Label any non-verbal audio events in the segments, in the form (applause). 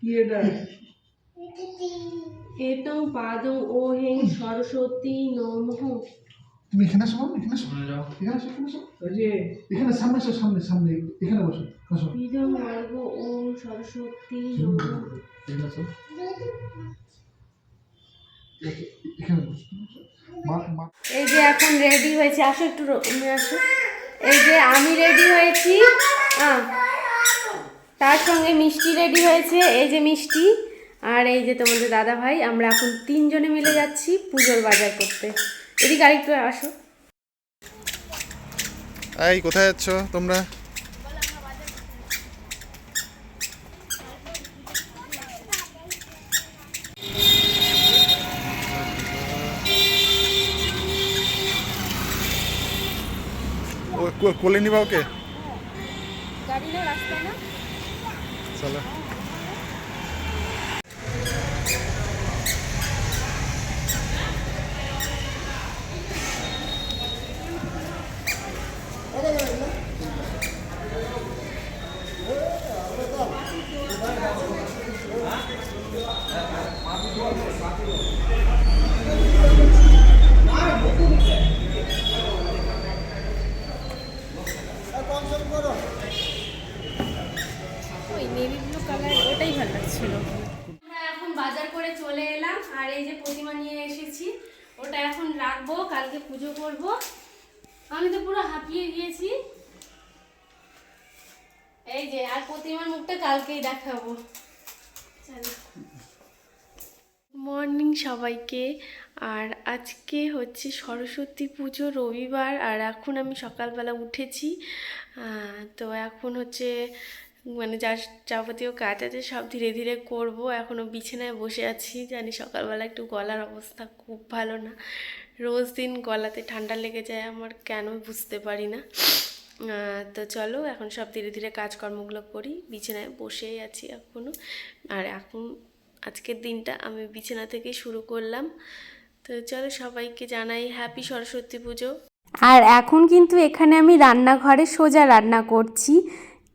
কি এটা এতং পাদং ও হেং সরস্বতী নমঃ। তুমি এখানে আসো এখানে আসো। এখানে আসো এখানে আসো। ওই যে এখানে সামনে আসো সামনে সামনে। এখানে বসো বসো। ওম সরস্বতী নমঃ। এখানে আসো। এখানে বসো মা মা। এই যে এখন রেডি হয়েছে। আসো একটু আসো। এই যে আমি রেডি হয়েছি। হ্যাঁ তার সঙ্গে মিষ্টি রেডি হয়েছে এই যে মিষ্টি আর এই যে তোমাদের দাদা ভাই আমরা এখন তিনজনে মিলে যাচ্ছি পুজোর বাজার করতে। এদিকে আরেকটু আসো। এই কোথায় যাচ্ছ তোমরা? ও কোলে নিবা ওকে? গাড়ি না রাস্তায় না? চলো ওই নেভি ব্লু কালার ওটাই ভালো লাগছিল আমরা এখন বাজার করে চলে এলাম আর এই যে প্রতিমা নিয়ে এসেছি ওটা এখন রাখব কালকে পুজো করব। আমি তো পুরো হাঁপিয়ে গিয়েছি। এই যে, আর প্রতিমার মুখটা কালকেই দেখাবো। মর্নিং সবাইকে। আর আজকে হচ্ছে সরস্বতী পুজো রবিবার, আর এখন আমি সকালবেলা উঠেছি। তো এখন হচ্ছে মানে যা যাবতীয় কাজ আছে সব ধীরে ধীরে করব। এখনও বিছানায় বসে আছি। জানি সকালবেলা একটু গলার অবস্থা খুব ভালো না। রোজ দিন গলাতে ঠান্ডা লেগে যায়, আমার কেন বুঝতে পারি না। তো চলো, এখন সব ধীরে ধীরে কাজকর্মগুলো করি। বিছানায় বসেই আছি এখনও আর এখন আজকের দিনটা আমি বিছানা থেকে শুরু করলাম। তো চলো, সবাইকে জানাই হ্যাপি সরস্বতী পুজো। আর এখন কিন্তু এখানে আমি রান্নাঘরে সোজা রান্না করছি।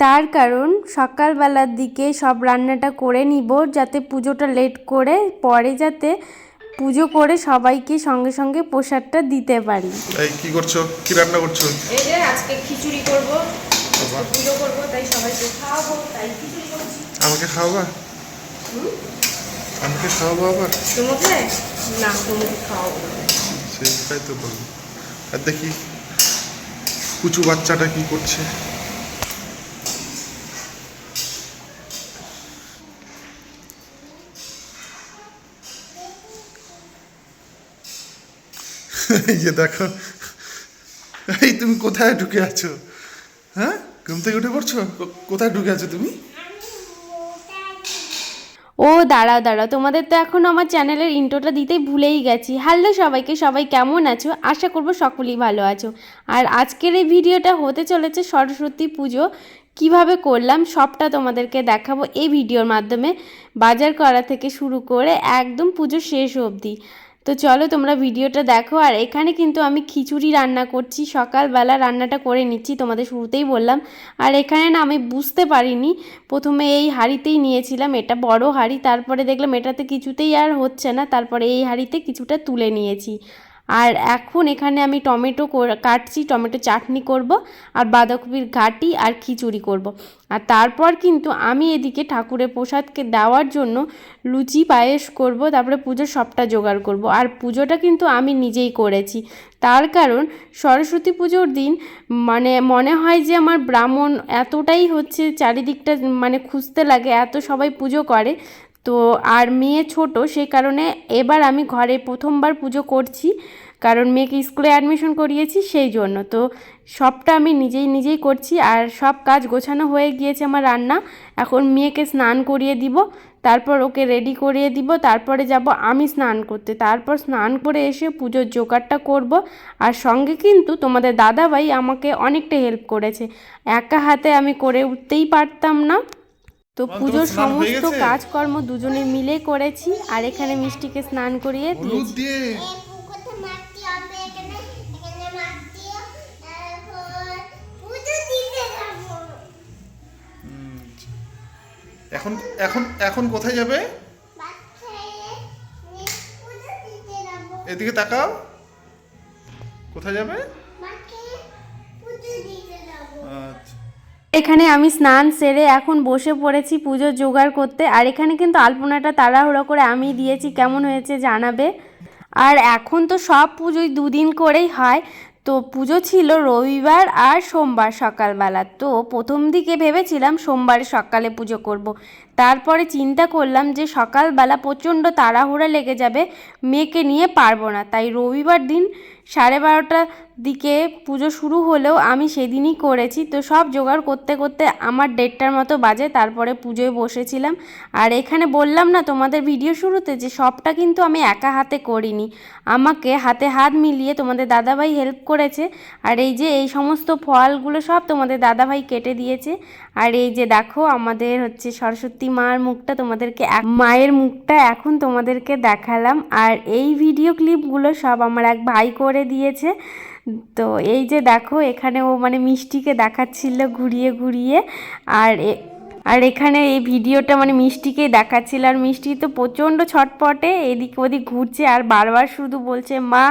তার কারণ সকালবেলার দিকে সব রান্নাটা করে নিব, যাতে পুজোটা লেট করে, পরে যাতে পুজো করে সবাইকে সঙ্গে সঙ্গে প্রসাদটা দিতে পারি। এই কি করছ? কি রান্না করছ? এই যে আজকে খিচুড়ি করব। পুজো করব তাই সবাইকে খাওয়াবো তাই খিচুড়ি করছি। আমাকে খাওয়াবা? আমাকে খাওয়াবো আবার? তোমাকে? না তোমাকে খাওয়াবো। সেটাই তো বলব আর দেখি কুচু বাচ্চাটা কি করছে? (laughs) এই দেখো। এই তুমি কোথায় ঢুকে আছো? হ্যাঁ? ঘুম থেকে উঠে পড়ছো? কোথায় ঢুকে আছো তুমি? ও, দাঁড়াও দাঁড়াও। তোমাদের তো এখন আমার চ্যানেলের ইন্ট্রোটা দিতেই ভুলেই গেছি। হ্যালো সবাইকে, সবাই কেমন আছো? আশা করব সকলেই ভালো আছো। আর আজকের এই ভিডিওটা হতে চলেছে সরস্বতী পুজো। কীভাবে করলাম সবটা তোমাদেরকে দেখাবো এই ভিডিওর মাধ্যমে। বাজার করা থেকে শুরু করে একদম পুজো শেষ অবধি। তো চলো তোমরা ভিডিওটা দেখো। আর এখানে কিন্তু আমি খিচুড়ি রান্না করছি। সকালবেলা রান্নাটা করে নিচ্ছি, তোমাদের শুরুতেই বললাম। আর এখানে না আমি বুঝতে পারিনি। প্রথমে এই হাঁড়িতেই নিয়েছিলাম, এটা বড় হাঁড়ি, তারপরে দেখলাম এটাতে কিছুতেই আর হচ্ছে না। তারপরে এই হাঁড়িতে কিছুটা তুলে নিয়েছি। আর এখন এখানে আমি টমেটো কাটছি, টমেটো চাটনি করব আর বাঁধাকপির ঘাটি আর খিচুড়ি করব। আর তারপর কিন্তু আমি এদিকে ঠাকুরের প্রসাদকে দেওয়ার জন্য লুচি, পায়েস করব, তারপরে পুজোর সবটা জোগাড় করব। আর পুজোটা কিন্তু আমি নিজেই করেছি। তার কারণ সরস্বতী পুজোর দিন মানে মনে হয় যে আমার ব্রাহ্মণ এতটাই হচ্ছে চারিদিকটা মানে খুঁজতে লাগে, এত সবাই পুজো করে। তো আর মেয়ে ছোট সেই কারণে এবার আমি ঘরে প্রথমবার পুজো করছি। কারণ মেয়েকে স্কুলে অ্যাডমিশন করিয়েছি সেই জন্য। তো সবটা আমি নিজেই নিজেই করছি আর সব কাজ গোছানো হয়ে গিয়েছে আমার রান্না। এখন মেয়েকে স্নান করিয়ে দিব তারপর ওকে রেডি করিয়ে দিব তারপরে যাব আমি স্নান করতে। তারপর স্নান করে এসে পুজোর জোগাড়টা করব। আর সঙ্গে কিন্তু তোমাদের দাদাভাই আমাকে অনেকটা হেল্প করেছে। একা হাতে আমি করে উঠতেই পারতাম না। তো পুজোর সমস্ত কাজকর্ম দুজনে মিলে করেছি। আর এখানে মিষ্টিকে স্নান করিয়ে দিয়েছি। এখন এখন এখন কোথায় যাবে? পুজো এদিকে তাকাও। কোথায় যাবে? পুজো আচ্ছা। এখানে আমি স্নান সেরে এখন বসে পড়েছি পুজোর জোগাড় করতে, আর এখানে কিন্তু আলপনাটা তাড়াহুড়ো করে আমি দিয়েছি, কেমন হয়েছে জানাবে। আর এখন তো সব পুজোই দুদিন করেই হয় তো পুজো ছিল রবিবার আর সোমবার সকালবেলা তো প্রথম দিকে ভেবেছিলাম সোমবার সকালে পুজো করব। তারপরে চিন্তা করলাম যে সকালবেলা প্রচণ্ড তাড়াহুড়া লেগে যাবে, মেয়েকে নিয়ে পারব না। তাই রবিবার দিন সাড়ে বারোটার দিকে পুজো শুরু হলেও আমি সেদিনই করেছি। তো সব জোগাড় করতে করতে আমার দেড়টার মতো বাজে, তারপরে পুজোয় বসেছিলাম। আর এখানে বললাম না তোমাদের ভিডিও শুরুতে যে সবটা কিন্তু আমি একা হাতে করিনি। আমাকে হাতে হাত মিলিয়ে তোমাদের দাদাভাই হেল্প করেছে। আর এই যে এই সমস্ত ফলগুলো সব তোমাদের দাদাভাই কেটে দিয়েছে। আর এই যে দেখো, আমাদের হচ্ছে সরস্বতী মার মুখটা তোমাদেরকে মায়ের মুখটা এখন তোমাদেরকে দেখালাম। আর এই ভিডিও ক্লিপগুলো সব আমার এক ভাই করে দিয়েছে। তো এই যে দেখো, এখানে ও মানে মিষ্টিকে দেখাচ্ছিল ঘুরিয়ে ঘুরিয়ে। আর আর এখানে এই ভিডিওটা মানে মিষ্টিকেই দেখাচ্ছিল। আর মিষ্টি তো প্রচণ্ড ছটপটে, এদিক ওদিক ঘুরছে। আর বারবার শুধু বলছে, মা,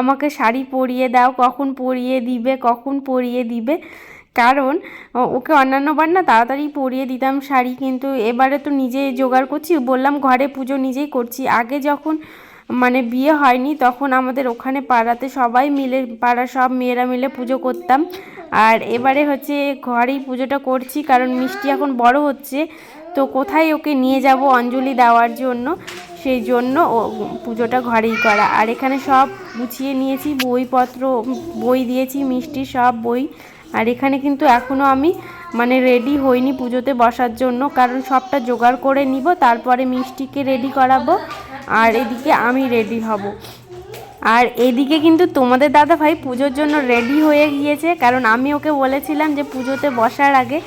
আমাকে শাড়ি পরিয়ে দাও। কখন পরিয়ে দিবে? কখন পরিয়ে দিবে? কারণ ওকে অন্যান্যবার না তাড়াতাড়ি পরিয়ে দিতাম শাড়ি, কিন্তু এবারে তো নিজে জোগাড় করছি। বললাম ঘরে পুজো নিজেই করছি। আগে যখন মানে বিয়ে হয়নি, তখন আমাদের ওখানে পাড়াতে সবাই মিলে, পাড়ার সব মেয়েরা মিলে পুজো করতাম। আর এবারে হচ্ছে ঘরেই পুজোটা করছি, কারণ মিষ্টি এখন বড় হচ্ছে। তো কোথায় ওকে নিয়ে যাব অঞ্জলি দেওয়ার জন্য? সেই জন্য ও, পুজোটা ঘরেই করা। আর এখানে সব গুছিয়ে নিয়েছি, বইপত্র বই দিয়েছি, মিষ্টি সব বই। আর এখানে কিন্তু এখনও আমি মানে রেডি হইনি পুজোতে বসার জন্য, কারণ সবটা জোগাড় করে নিব, তারপরে মিষ্টিকে রেডি করাবো, আর এদিকে আমি রেডি হব। আর এদিকে কিন্তু তোমাদের দাদা ভাই পুজোর জন্য রেডি হয়ে গিয়েছে, কারণ আমি ওকে বলেছিলাম যে পুজোতে বসার আগে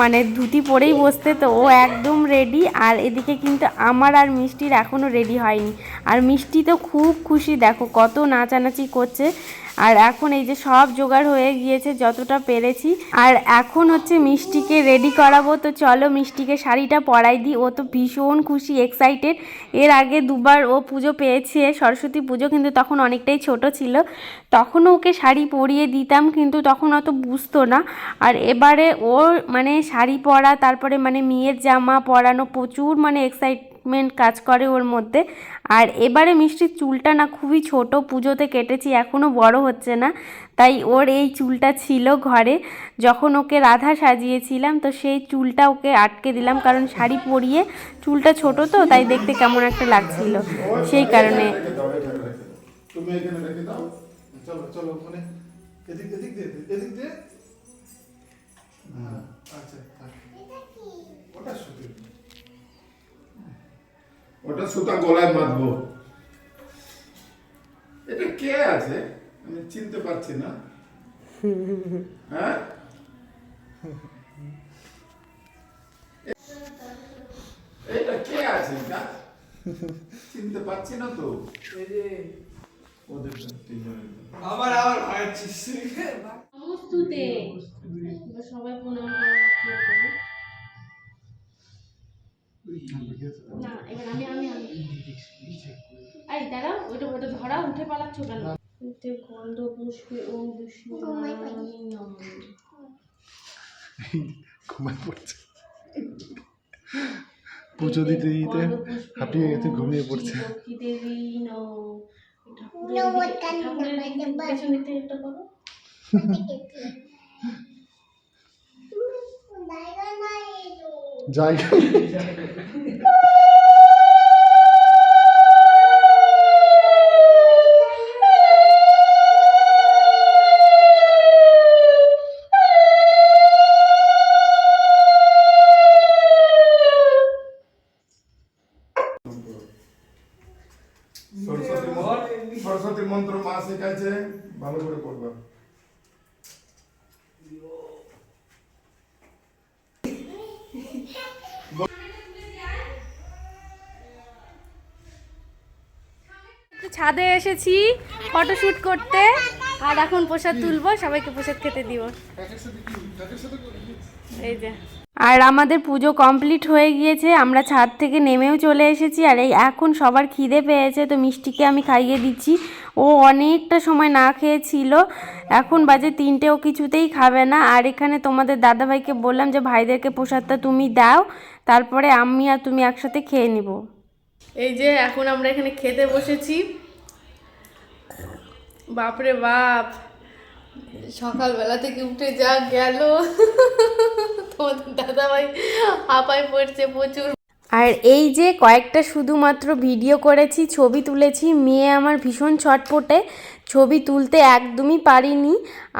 মানে ধুতি পরেই বসতে, তো ও একদম রেডি আর এদিকে কিন্তু আমার আর মিষ্টির এখনও রেডি হয়নি। আর মিষ্টি তো খুব খুশি, দেখো কত নাচানাচি করছে। আর এখন এই যে সব জোগাড় হয়ে গিয়েছে যতটা পেরেছি। আর এখন হচ্ছে মিষ্টিকে রেডি করাবো। তো চলো মিষ্টিকে শাড়িটা পরাই দিই। ও তো ভীষণ খুশি এক্সাইটেড এর আগে দুবার ও পুজো পেয়েছে, সরস্বতী পুজো, কিন্তু তখন অনেকটাই ছোট ছিল। তখনও ওকে শাড়ি পরিয়ে দিতাম, কিন্তু তখন অত বুঝতো না। আর এবারে ওর মানে শাড়ি পরা, তারপরে মানে মেয়ের জামা পরানো প্রচুর মানে এক্সাইটমেন্ট কাজ করে ওর মধ্যে। আর এবারে মিষ্টির চুলটা না খুবই ছোট পুজোতে কেটেছি এখনও বড় হচ্ছে না। তাই ওর এই চুলটা ছিল ঘরে। যখন ওকে রাধা সাজিয়েছিলাম তো সেই চুলটা ওকে আটকে দিলাম কারণ শাড়ি পরিয়ে চুলটা ছোট তো তাই দেখতে কেমন একটা লাগছিল। সেই কারণে হ্যাঁ, আচ্ছা ওটা সুতি ওটা সুতা গলায় বাঁধবো। এটা কে আছে? আমি চিনতে পারছি না। হ্যাঁ? এটা কে আছে? এটা? চিনতে পারছি না তো। ওদের আমার আবার ভাঙাচ্ছি সমস্তুতে সবাই প্রণাম না এবার আমি আমি দাঁড়াও ওইটা ওইটা ধরা উঠে পালাচ্ছ কেন উঠে গন্ধ পুষ্পে ও বিষ্ণু ঘুমাই ঘুমায় পড়ছে পুজো দিতে দিতে হাঁপিয়ে গেছে ঘুমিয়ে পড়ছে। (laughs) (laughs) (laughs) একটা করো জায়গা ছাদে এসেছি ফটোশুট করতে। আর এখন প্রসাদ তুলবো, সবাইকে প্রসাদ খেতে দিব। এই যে। আর আমাদের পুজো কমপ্লিট হয়ে গিয়েছে, আমরা ছাদ থেকে নেমেও চলে এসেছি। আর এই এখন সবার খিদে পেয়েছে, তো মিষ্টিকে আমি খাইয়ে দিচ্ছি। ও অনেকটা সময় না খেয়েছিল, এখন বাজে তিনটে, ও কিছুতেই খাবে না। আর এখানে তোমাদের দাদাভাইকে বললাম যে, ভাইদেরকে প্রসাদটা তুমি দাও, তারপরে আমি আর তুমি একসাথে খেয়ে নিব। এই যে, এখন আমরা এখানে খেতে বসেছি। বাপরে বাপ। সকালবেলা থেকে উঠে যা গেল। তোমাদের দাদাভাই হাঁপায় পড়ছে প্রচুর। আর এই যে কয়েকটা শুধুমাত্র ভিডিও করেছি, ছবি তুলেছি, মেয়ে আমার ভীষণ ছটপটে। ছবি তুলতে একদমই পারিনি।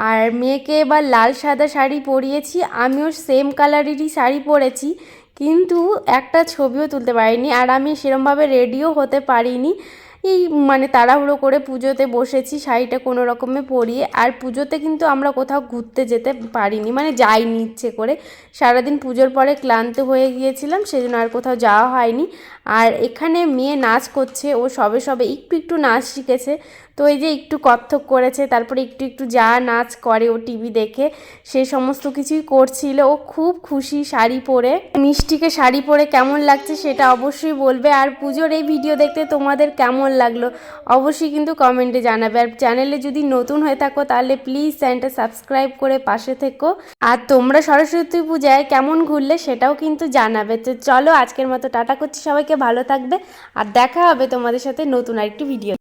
আর মেয়েকে এবার লাল সাদা শাড়ি পরিয়েছি, আমিও সেম কালারেরই শাড়ি পরেছি, কিন্তু একটা ছবিও তুলতে পারিনি। আর আমি সেরমভাবে রেডিও হতে পারিনি। এই মানে তাড়াহুড়ো করে পুজোতে বসেছি, শাড়িটা কোনো রকমে পরিয়ে। আর পুজোতে কিন্তু আমরা কোথাও ঘুরতে যেতে পারিনি মানে যাইনি ইচ্ছে করে। সারাদিন পুজোর পরে ক্লান্ত হয়ে গিয়েছিলাম, সেজন্য আর কোথাও যাওয়া হয়নি। আর এখানে মেয়ে নাচ করছে, ও সবে সবে একটু একটু নাচ শিখেছে। তো এই যে একটু কত্থক করেছে, তারপরে একটু একটু যা নাচ করে ও টিভি দেখে, সে সমস্ত কিছুই করছিল। ও খুব খুশি শাড়ি পরে। মিষ্টিকে শাড়ি পরে কেমন লাগছে সেটা অবশ্যই বলবে। আর পুজোর এই ভিডিও দেখতে তোমাদের কেমন লাগল অবশ্যই কিন্তু কমেন্টে জানাবে। আর চ্যানেলে যদি নতুন হয়ে থাকো তাহলে প্লিজ চ্যানেলটা সাবস্ক্রাইব করে পাশে থেকো। আর তোমরা সরস্বতী পূজায় কেমন ঘুরলে সেটাও কিন্তু জানাবে। তো চলো আজকের মতো টাটা করছি সবাইকে। ভালো থাকবে আর দেখা হবে তোমাদের সাথে নতুন আরেকটি ভিডিও